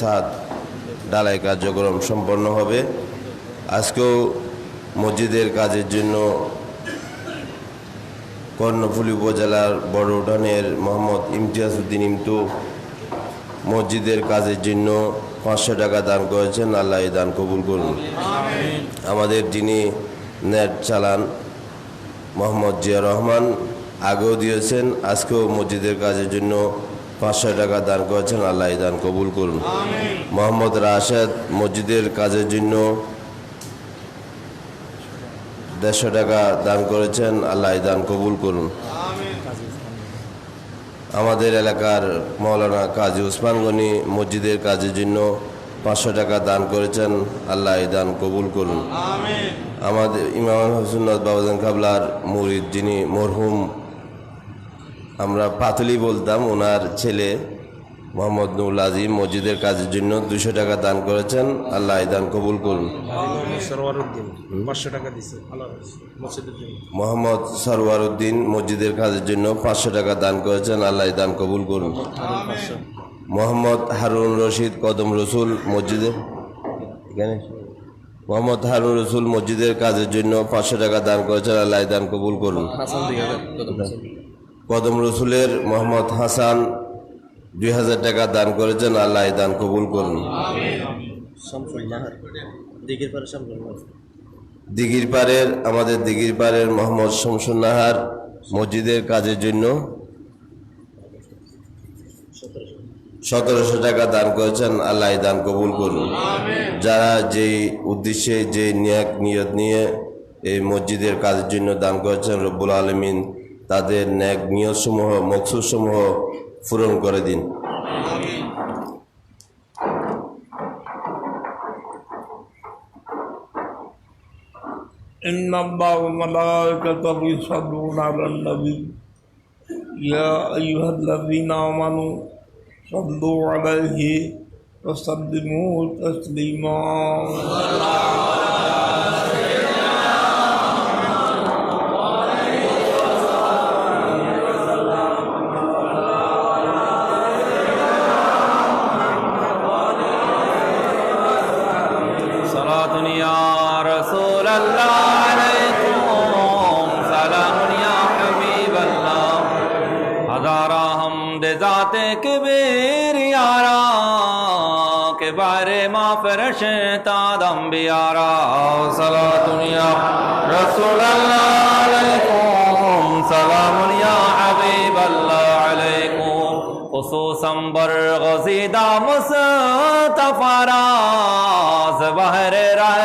সাত ডালাই কার্যক্রম সম্পন্ন হবে। আজকেও মসজিদের কাজের জন্য কর্ণফুলী উপজেলার বড় উঠানের মোহাম্মদ ইমতিয়াজ উদ্দিন ইমতু মসজিদের কাজের জন্য পাঁচশো টাকা দান করেছেন। আল্লাহ দান কবুল করুন। আমাদের যিনি নেট চালান মোহাম্মদ জিয়া রহমান আগেও দিয়েছেন। আজকেও মসজিদের কাজের জন্য পাঁচশো টাকা দান করেছেন আল্লাহ দান কবুল করুন। মোহাম্মদ রাশেদ মসজিদের কাজের জন্য দেড়শো টাকা দান করেছেন আল্লাহ দান কবুল করুন। আমাদের এলাকার মৌলানা কাজী উসমান গনি মসজিদের কাজের জন্য পাঁচশো টাকা দান করেছেন আল্লাহ দান কবুল করুন। আমাদের ইমাম হোসেন্নত বাবাজান কাবলার মুরিদ যিনি মরহুম আমরা পাতুলি বলতাম ওনার ছেলে মোহাম্মদ নুল আজিম মসজিদের কাজের জন্য দুশো টাকা দান করেছেন আল্লাহ এই দান কবুল করুন। সরওয়ারউদ্দিন পাঁচশো টাকা দিছে আল্লাহ মসজিদের জন্য। মোহাম্মদ সরওয়ার উদ্দিন মসজিদের কাজের জন্য পাঁচশো টাকা দান করেছেন আল্লাহ দান কবুল করুন। মোহাম্মদ হারুন রশিদ কদম রসুল মসজিদে এখানে? মোহাম্মদ হারুন রসুল মসজিদের কাজের জন্য পাঁচশো টাকা দান করেছেন আল্লাহ এই দান কবুল করুন। কদম রসুলের মোহাম্মদ হাসান দুই হাজার টাকা দান করেছেন আল্লাহ দান কবুল করুন। শামসুল দিঘির শামসুল পাড়ের আমাদের দিঘির পাড়ের মোহাম্মদ শমসুন নাহার মসজিদের কাজের জন্য সতেরোশো টাকা দান করেছেন আল্লাহ দান কবুল করুন। যারা যেই উদ্দেশ্যে যে নিয়াক নিয়ত নিয়ে এই মসজিদের কাজের জন্য দান করেছেন রব্বুল আলমিন তাদের ন্যাক নিয়ত সমূহ মকসুদ সমূহ পূরণ করে দিন إن الله وملائكته يصلون على النبي يا أيها الذين آمنوا صلوا عليه وسلموا تسليما حمد ذات کبیر یارا کے بارے ما فرش تادم بیارا صلاة یا رسول اللہ علیکم، سلام یا حبیب اللہ علیکم۔ خصوصا برغزیدہ مصطفرا زبہر رہ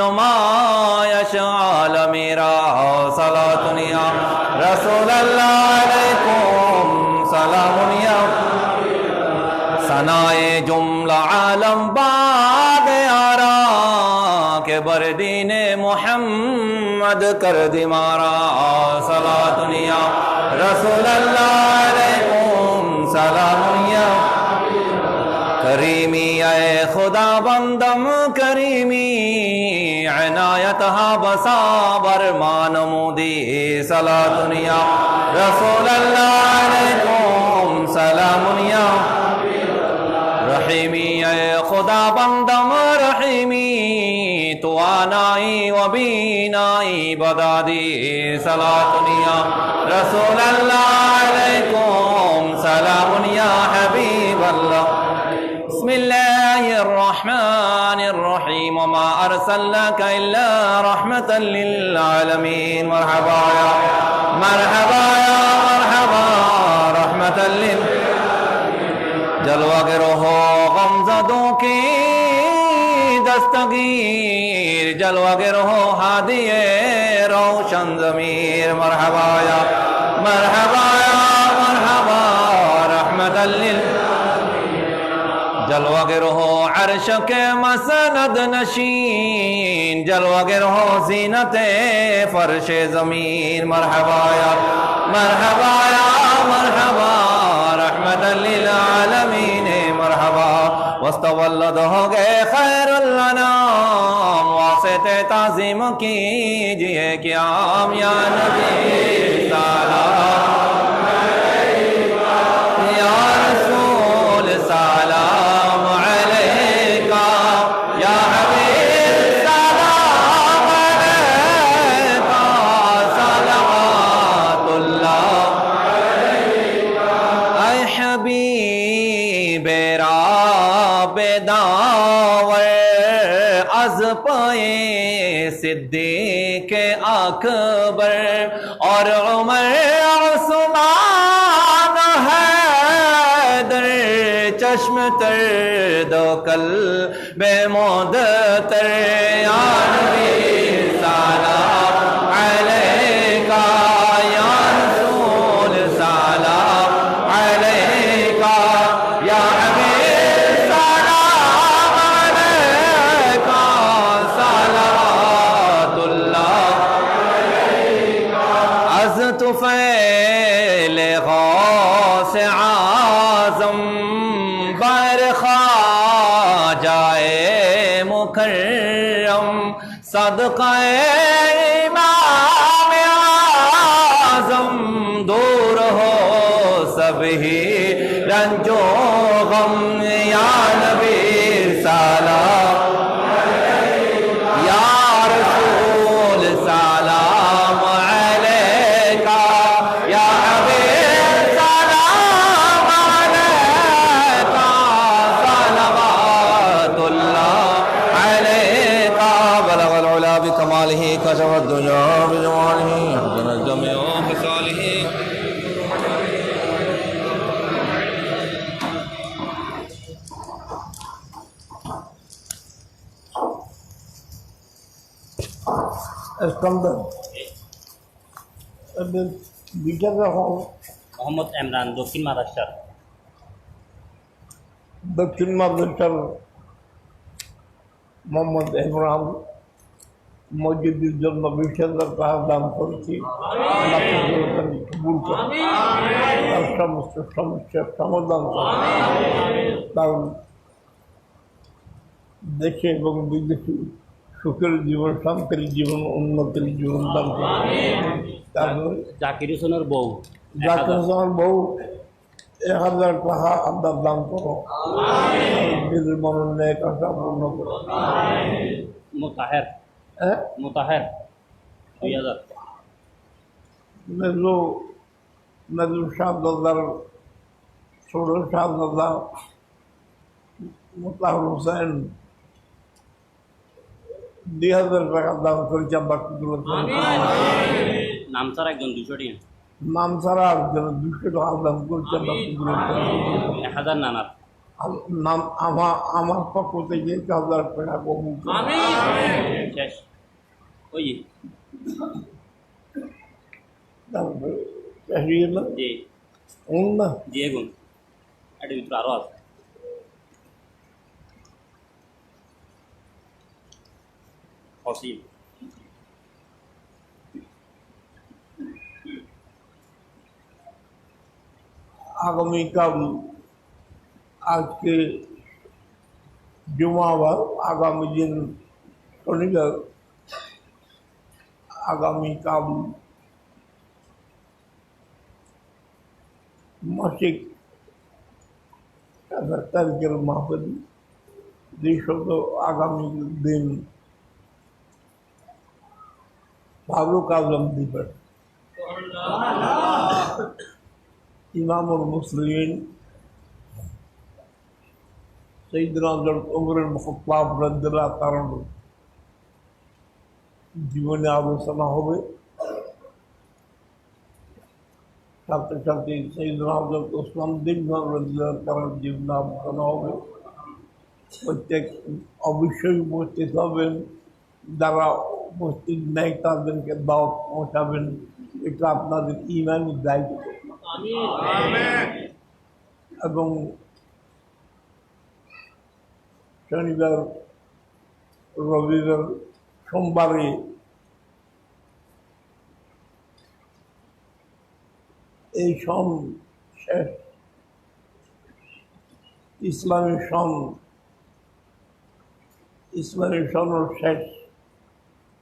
نمائش عالمی را صلاة یا رسول اللہ علیکم سنائے جملہ عالم باد آرا کے بردین محمد کر دی مارا صلاة یا رسول اللہ علیکم سلام یا کریمی اے خدا بندم کریمی عنایت ہا بسا برمان مودی صلاة دنیا رسول اللہ علیکم سلام یا رحیمی اے خدا بندم رحیمی تو آنائی و بینائی بدادی صلاة دنیا رسول اللہ علیکم. سلام یا حبیب اللہ. بسم الله الرحمن الرحيم وما أرسلناك إلا رحمة للعالمين مرحبا يا مرحبا يا مرحبا رحمة لل جلوہ گروہ غمزدوں کی دستگیر جلوہ ہو ہادی روشن ضمیر مرحبا یا مرحبا یا مرحبا رحمت جلوہ ہو عرش کے مسند نشین جلوہ ہو زینت فرش زمین مرحبا یا مرحبا یا مرحبا رحمت للعالمین واستولد ہو گئے خیر الانام واسط تعظیم کیجیے قیام یا نبی سلام۔ اور عمر عثمان حیدر چشم تر دو کل بے مود تر۔ طفیل غوث اعظم بر خواجائے مکرم صدقہ امام اعظم دور ہو سبھی رنجو غم স্কন্দর এদের বিচার যখন মোহাম্মদ এমরান দক্ষিণ মহারাষ্ট্র দক্ষিণ মাদ্রাসার মোহাম্মদ ইমরান মসজিদের জন্য বিশ হাজার টাকা দান করেছি তার সমস্ত সমস্যার সমাধান। তার দেশে এবং বিদেশে সুখের জীবন শান্তির জীবন উন্নতির জীবন দান তারপরে জাকির হোসেনের বউ। যাকে আমার বউ এক হাজার টাকা আপনার দান করো। নিজের মনের ন্যায় কাজটা পূর্ণ করো। মোতাহের। হ্যাঁ? মোতাহের। দুই হাজার। মেজু মেজু শাহদার ছোট শাহদাদা মোতাহুর হোসেন দুই হাজার টাকা দান করেছে বাকিগুলো নাম ছাড়া একজন দুশো টিয়া নাম ছাড়া দুশো করেছে এক হাজার নানার নাম আমার আমার পক্ষ থেকে এক হাজার টাকা কবুল শেষ। ওই তারপরে চাকরিয়ে না। ভিতরে আরও আছে। অসীম আগামীকাল আজকে জুমাবার আগামী দিন শনিবার আগামীকাল মাসিক তারিখের মাহফিল দৃশ্যত আগামী দিন ফারুক আজম দিবস ইমামুল মুসলিম সৈদনা হজরত উমরের মুখতাব রদ্দুল্লাহ কারণ জীবনে আলোচনা হবে। সাথে সাথে সৈদনা হজরত ওসমান দিন রদ্দুল্লাহ কারণ জীবনে আলোচনা হবে। প্রত্যেক অবশ্যই উপস্থিত হবেন। যারা উপস্থিত নেই তাদেরকে দাওয়াত পৌঁছাবেন। এটা আপনাদের ইমানি দায়িত্ব। এবং শনিবার, রবিবার, সোমবারে এই সন শেষ। ইসলামী সন ইসলামী সন শেষ।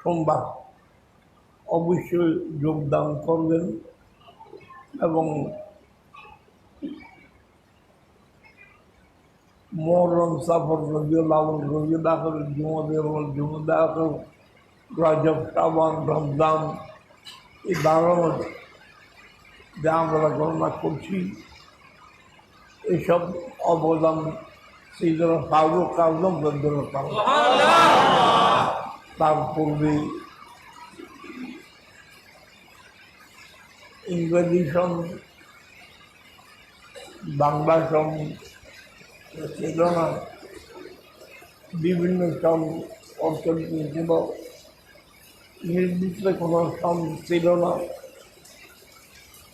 সোমবার অবশ্যই যোগদান করবেন এবং মহরম সাফর রবিউল আলম রবিউল আখর জুমদের জুমদ আখর রাজব, সাবান, রমজান এই মাস যা আমরা গণনা করছি, এসব অবদান সেই জন্য ফারুক আজম তার পূর্বে ইংরেজি সং, বাংলা সং ছিল না বিভিন্ন সং অর্থনীতি ছিল নির্দিষ্ট কোনো সং ছিল না।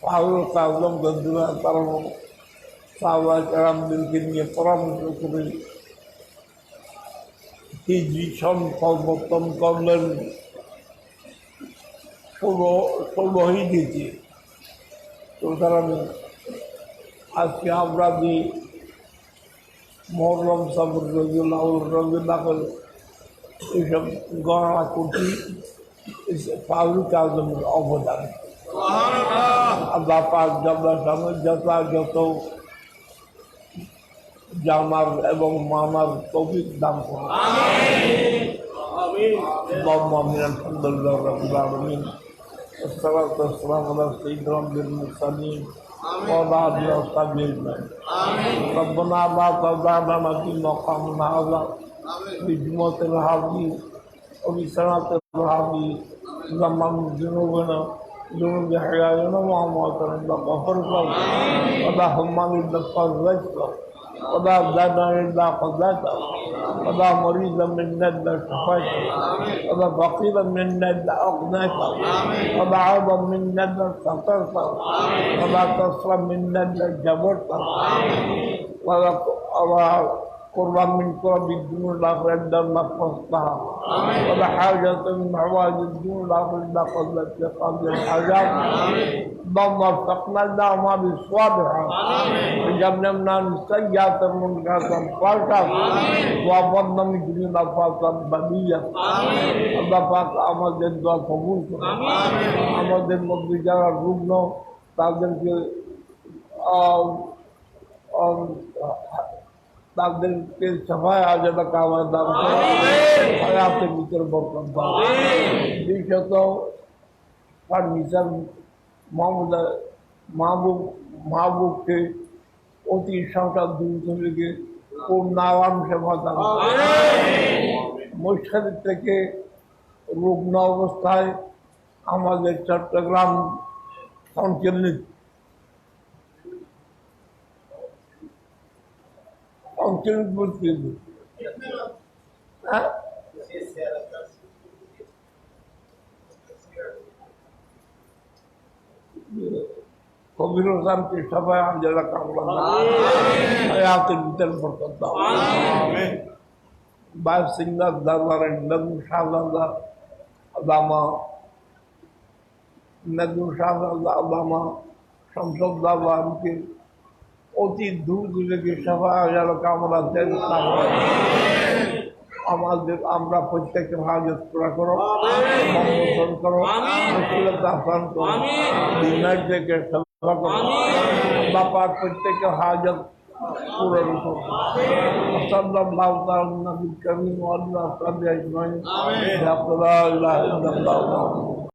ফারুক আজম গদ্দুরা তারা সাহবা কারামদেরকে নিয়ে পরামর্শ করে সন প্রবর্তন করলেন ষোলো হিজড়িতে সুতরাং আজকে আমরা যে মহরম সাবর রবিউল্লাহ রবিউল্লাহ এইসব গণনা করছি ফারুক আজমের অবদান আল্লাহ পাক জব্বার সামনে যথাযথ জানার এবং মানার তৌফিক দান করুন اللهم من الحمد لله رب العالمين والصلاة والسلام على سيدنا المرسلين وعلى آله وصحبه أجمعين ربنا لا تدعنا في مقامنا هذا بجمعة الهادي وبسنة الهادي زمان ذنوبنا ذنوب حياتنا وأمواتنا إلا غفرت ولا همان إلا فرجت ولا دانا إلا قضيته ولا مريضا منا إلا شفيته ولا فقيرا منا إلا أغنيته ولا عوضا منا إلا سترته ولا كسرا منا إلا جبرته ولا قربا من قرب الدنيا الآخرة إلا ما قصدها ولا حاجة من حوائج الدنيا الآخرة إلا قضت قبل الحاجات اللهم وفقنا للأعمال الصالحة وجنبنا من السيئات المنكرات والفحشاء وأفضنا من جميع الألفاظ البلية আল্লাহ পাক আমাদের দোয়া কবুল করুন আমাদের মধ্যে যারা রুগ্ন তাদেরকে আহ, আহ, তাদেরকে সবাই আজাদা কামার দাম হায়াতের ভিতরে বরকত দাও দ্বিতীয়ত ফার্নিচার মোহাম্মদ মাহবুব মাহবুবকে অতি সংসার দ্রুত থেকে পূর্ণ আরাম সেবা দান মশারি থেকে রুগ্ন অবস্থায় আমাদের চট্টগ্রাম সংকলিত সংকলিত বলতে হ্যাঁ? কবির শান্তি সবাই আঞ্জলা কামলা হায়াতের ভিতর বরকত দাও। বায়ু সিংদার দরবারে নদু শাহজাদা আদামা। নদু শাহজাদা আদামা। সংসদ দাবানকে অতি দুর্যোগে সবাই যেন কামনা দেন আমাদের আমরা প্রত্যেকের হাজত পুরা করো সম্বোধন করো দান করো দিনারদেরকে সেবা করো। বাপার প্রত্যেককে হাজত পূরণ করো। সাল্লাল্লাহু তাআলা নবী করিম ওয়া আল্লাহ তাআলা আল্লাহ